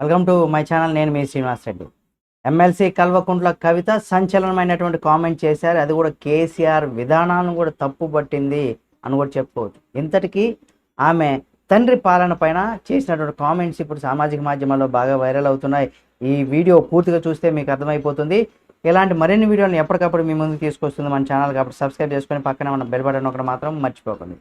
Welcome to my channel నేను మీ Srinivas Reddy. MLC Kalvakuntla Kavitha సంచలనమైనటువంటి కామెంట్ చేశారు. అది కూడా కేసీఆర్ విధానాలను కూడా తప్పు పట్టింది అని కూడా చెప్పుకోవచ్చు. ఇంతటికీ ఆమె తండ్రి పాలన పైన చేసినటువంటి కామెంట్స్ ఇప్పుడు సామాజిక మాధ్యమాల్లో బాగా వైరల్ అవుతున్నాయి. ఈ వీడియో పూర్తిగా చూస్తే మీకు అర్థమైపోతుంది. ఇలాంటి మరిన్ని వీడియోలను ఎప్పటికప్పుడు మీ ముందుకు తీసుకొస్తుంది మన ఛానల్ కాబట్టి సబ్స్క్రైబ్ చేసుకొని పక్కన మన బెల్ బటన్ ఒకటి మాత్రం మర్చిపోకండి.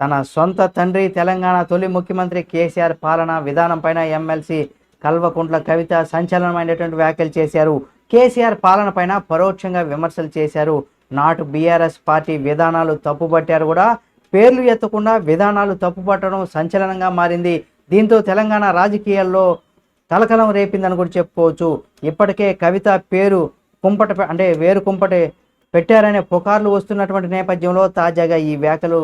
తన సొంత తండ్రి తెలంగాణ తొలి ముఖ్యమంత్రి కేసీఆర్ పాలన విధానం పైన ఎమ్మెల్సీ కల్వకుంట్ల కవిత సంచలనమైనటువంటి వ్యాఖ్యలు చేశారు. కేసీఆర్ పాలన పైన పరోక్షంగా విమర్శలు చేశారు. నాటు బీఆర్ఎస్ పార్టీ విధానాలు తప్పుపట్టారు కూడా. పేర్లు ఎత్తకుండా విధానాలు తప్పుపట్టడం సంచలనంగా మారింది. దీంతో తెలంగాణ రాజకీయాల్లో కలకలం రేపిందని కూడా చెప్పుకోవచ్చు. ఇప్పటికే కవిత పేరు కుంపట అంటే వేరు కుంపట పెట్టారనే పుకార్లు వస్తున్నటువంటి నేపథ్యంలో తాజాగా ఈ వ్యాఖ్యలు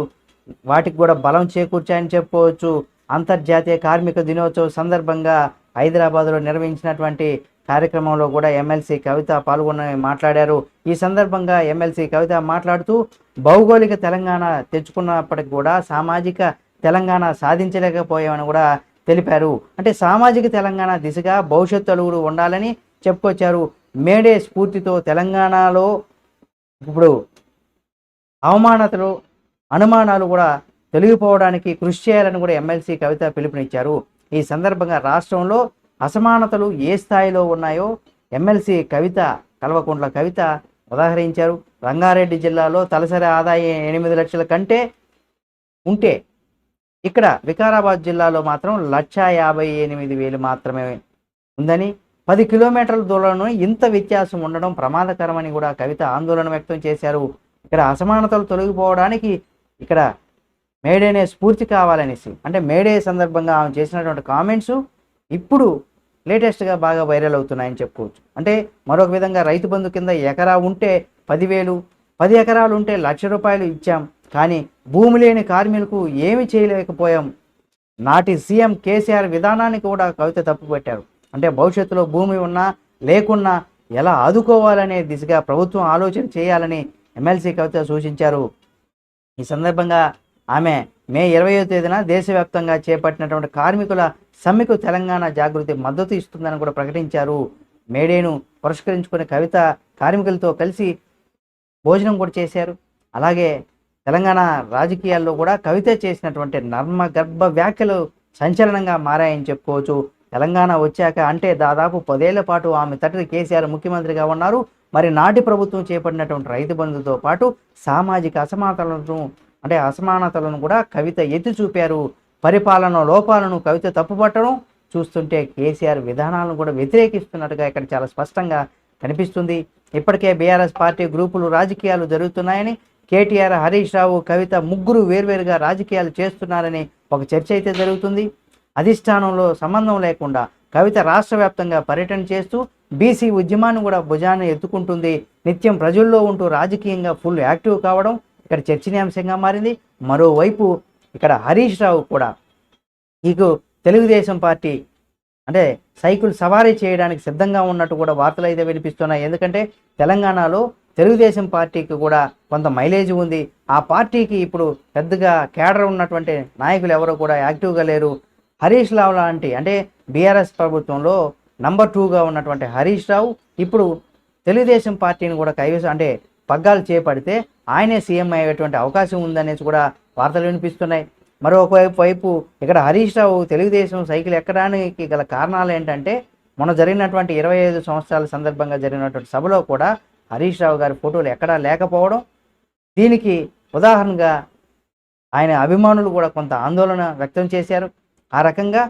వాటికి కూడా బలం చేకూర్చాయని చెప్పుకోవచ్చు. అంతర్జాతీయ కార్మిక దినోత్సవం సందర్భంగా హైదరాబాద్లో నిర్వహించినటువంటి కార్యక్రమంలో కూడా ఎమ్మెల్సీ కవిత పాల్గొని మాట్లాడారు. ఈ సందర్భంగా ఎమ్మెల్సీ కవిత మాట్లాడుతూ భౌగోళిక తెలంగాణ తెచ్చుకున్నప్పటికి కూడా సామాజిక తెలంగాణ సాధించలేకపోయామని కూడా తెలిపారు. అంటే సామాజిక తెలంగాణ దిశగా భవిష్యత్తు అలుగులు ఉండాలని చెప్పుకొచ్చారు. మేడే స్ఫూర్తితో తెలంగాణలో ఇప్పుడు అవమానతలు అనుమానాలు కూడా తొలగిపోవడానికి కృషి చేయాలని కూడా ఎమ్మెల్సీ కవిత పిలుపునిచ్చారు. ఈ సందర్భంగా రాష్ట్రంలో అసమానతలు ఏ స్థాయిలో ఉన్నాయో ఎమ్మెల్సీ కవిత కల్వకుంట్ల కవిత ఉదాహరించారు. రంగారెడ్డి జిల్లాలో తలసరి ఆదాయం ఎనిమిది లక్షల కంటే ఉంటే ఇక్కడ వికారాబాద్ జిల్లాలో మాత్రం లక్ష యాభై ఎనిమిది వేలు మాత్రమే ఉందని పది కిలోమీటర్ల దూరంలో ఇంత వ్యత్యాసం ఉండడం ప్రమాదకరమని కూడా కవిత ఆందోళన వ్యక్తం చేశారు. ఇక్కడ అసమానతలు తొలగిపోవడానికి ఇక్కడ మేడేనే స్ఫూర్తి కావాలనేసి అంటే మేడే సందర్భంగా ఆమె చేసినటువంటి కామెంట్స్ ఇప్పుడు లేటెస్ట్గా బాగా వైరల్ అవుతున్నాయని చెప్పుకోవచ్చు. అంటే మరొక విధంగా రైతు బంధు కింద ఎకరా ఉంటే పదివేలు పది ఎకరాలు ఉంటే లక్ష రూపాయలు ఇచ్చాం. కానీ భూమి లేని కార్మికులకు ఏమి చేయలేకపోయాం. నాటి సీఎం కేసీఆర్ విధానాన్ని కూడా కవిత తప్పుపెట్టారు. అంటే భవిష్యత్తులో భూమి ఉన్నా లేకున్నా ఎలా ఆదుకోవాలనే దిశగా ప్రభుత్వం ఆలోచన చేయాలని ఎమ్మెల్సీ కవిత సూచించారు. ఈ సందర్భంగా ఆమె మే ఇరవయో తేదీన దేశవ్యాప్తంగా చేపట్టినటువంటి కార్మికుల సమ్మెకు తెలంగాణ జాగృతి మద్దతు ఇస్తుందని కూడా ప్రకటించారు. మేడేను పురస్కరించుకునే కవిత కార్మికులతో కలిసి భోజనం కూడా చేశారు. అలాగే తెలంగాణ రాజకీయాల్లో కూడా కవిత చేసినటువంటి నర్మ గర్భ వ్యాఖ్యలు సంచలనంగా మారాయని చెప్పుకోవచ్చు. తెలంగాణ వచ్చాక అంటే దాదాపు పదేళ్ళ పాటు ఆమె తండ్రి కేసీఆర్ ముఖ్యమంత్రిగా ఉన్నారు. మరి నాటి ప్రభుత్వం చేపట్టినటువంటి రైతు బంధుతో పాటు సామాజిక అసమానతలను అంటే అసమానతలను కూడా కవిత ఎత్తి చూపారు. పరిపాలన లోపాలను కవిత తప్పుపట్టడం చూస్తుంటే కేసీఆర్ విధానాలను కూడా వ్యతిరేకిస్తున్నట్టుగా ఇక్కడ చాలా స్పష్టంగా కనిపిస్తుంది. ఇప్పటికే బీఆర్ఎస్ పార్టీ గ్రూపులు రాజకీయాలు జరుగుతున్నాయని కేటీఆర్ హరీష్ రావు కవిత ముగ్గురు వేర్వేరుగా రాజకీయాలు చేస్తున్నారని ఒక చర్చ అయితే జరుగుతుంది. అధిష్టానంలో సంబంధం లేకుండా కవిత రాష్ట్ర వ్యాప్తంగా పర్యటన చేస్తూ బీసీ ఉద్యమాన్ని కూడా భుజాన్ని ఎత్తుకుంటుంది. నిత్యం ప్రజల్లో ఉంటూ రాజకీయంగా ఫుల్ యాక్టివ్ కావడం ఇక్కడ చర్చనీయాంశంగా మారింది. మరోవైపు ఇక్కడ హరీష్ రావు కూడా నీకు తెలుగుదేశం పార్టీ అంటే సైకిల్ సవారీ చేయడానికి సిద్ధంగా ఉన్నట్టు కూడా వార్తలు అయితే వినిపిస్తున్నాయి. ఎందుకంటే తెలంగాణలో తెలుగుదేశం పార్టీకి కూడా కొంత మైలేజ్ ఉంది. ఆ పార్టీకి ఇప్పుడు పెద్దగా కేడర్ ఉన్నటువంటి నాయకులు ఎవరు కూడా యాక్టివ్గా లేరు. హరీష్ రావు లాంటి అంటే బీఆర్ఎస్ ప్రభుత్వంలో నంబర్ టూగా ఉన్నటువంటి హరీష్ రావు ఇప్పుడు తెలుగుదేశం పార్టీని కూడా కైవసం అంటే పగ్గాలు చేపడితే ఆయనే సీఎం అయ్యేటువంటి అవకాశం ఉందనేసి కూడా వార్తలు వినిపిస్తున్నాయి. మరోవైపు వైపు వైపు ఇక్కడ హరీష్ రావు తెలుగుదేశం సైకిల్ ఎక్కడానికి గల కారణాలు ఏంటంటే మొన్న జరిగినటువంటి ఇరవై ఐదు సంవత్సరాల సందర్భంగా జరిగినటువంటి సభలో కూడా హరీష్ రావు గారి ఫోటోలు ఎక్కడా లేకపోవడం దీనికి ఉదాహరణగా ఆయన అభిమానులు కూడా కొంత ఆందోళన వ్యక్తం చేశారు. ఆ రకంగా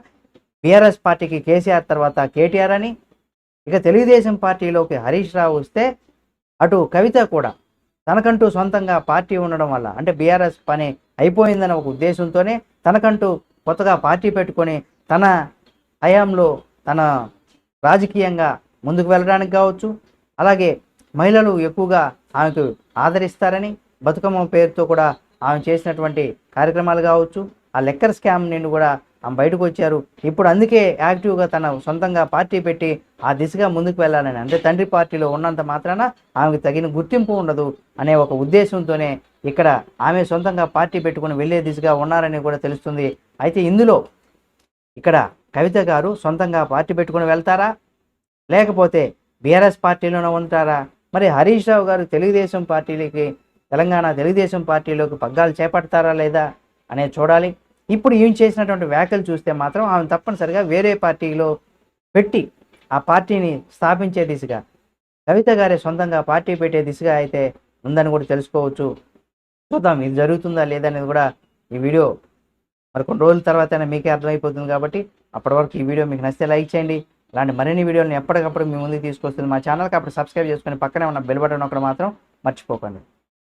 బీఆర్ఎస్ పార్టీకి కేసీఆర్ తర్వాత కేటీఆర్ అని ఇక తెలుగుదేశం పార్టీలోకి హరీష్ రావు వస్తే అటు కవిత కూడా తనకంటూ సొంతంగా పార్టీ ఉండడం వల్ల అంటే బీఆర్ఎస్ పని అయిపోయిందన్న ఒక ఉద్దేశంతోనే తనకంటూ కొత్తగా పార్టీ పెట్టుకొని తన హయాంలో తన రాజకీయంగా ముందుకు వెళ్ళడానికి కావచ్చు అలాగే మహిళలు ఎక్కువగా ఆమెకు ఆదరిస్తారని బతుకమ్మ పేరుతో కూడా ఆమె చేసినటువంటి కార్యక్రమాలు కావచ్చు ఆ లెక్కర్ స్కామ్ నుండి కూడా ఆమె బయటకు వచ్చారు. ఇప్పుడు అందుకే యాక్టివ్గా తన సొంతంగా పార్టీ పెట్టి ఆ దిశగా ముందుకు వెళ్ళాలని. అంటే తండ్రి పార్టీలో ఉన్నంత మాత్రాన ఆమెకు తగిన గుర్తింపు ఉండదు అనే ఒక ఉద్దేశంతోనే ఇక్కడ ఆమె సొంతంగా పార్టీ పెట్టుకుని వెళ్ళే దిశగా ఉన్నారని కూడా తెలుస్తుంది. అయితే ఇందులో ఇక్కడ కవిత గారు సొంతంగా పార్టీ పెట్టుకుని వెళ్తారా? లేకపోతే బీఆర్ఎస్ పార్టీలోనే ఉంటారా? మరి హరీష్ రావు గారు తెలుగుదేశం పార్టీలకి తెలంగాణ తెలుగుదేశం పార్టీలోకి పగ్గాలు చేపడతారా లేదా అనేది చూడాలి. ఇప్పుడు ఏం చేసినటువంటి వ్యాఖ్యలు చూస్తే మాత్రం ఆమె తప్పనిసరిగా వేరే పార్టీలో పెట్టి ఆ పార్టీని స్థాపించే దిశగా కవిత గారే సొంతంగా పార్టీ పెట్టే దిశగా అయితే ఉందని కూడా తెలుసుకోవచ్చు. చూద్దాం ఇది జరుగుతుందా లేదా అనేది కూడా ఈ వీడియో మరి కొన్ని రోజుల తర్వాత మీకే అర్థమైపోతుంది కాబట్టి అప్పటి వరకు ఈ వీడియో మీకు నచ్చితే లైక్ చేయండి. అలాంటి మరిన్ని వీడియోలను ఎప్పటికప్పుడు మీ ముందుకు తీసుకొస్తుంది మా ఛానల్కి. అప్పుడు సబ్స్క్రైబ్ చేసుకొని పక్కనే ఉన్న బెల్ బటన్ ఒకటి మాత్రం మర్చిపోకండి.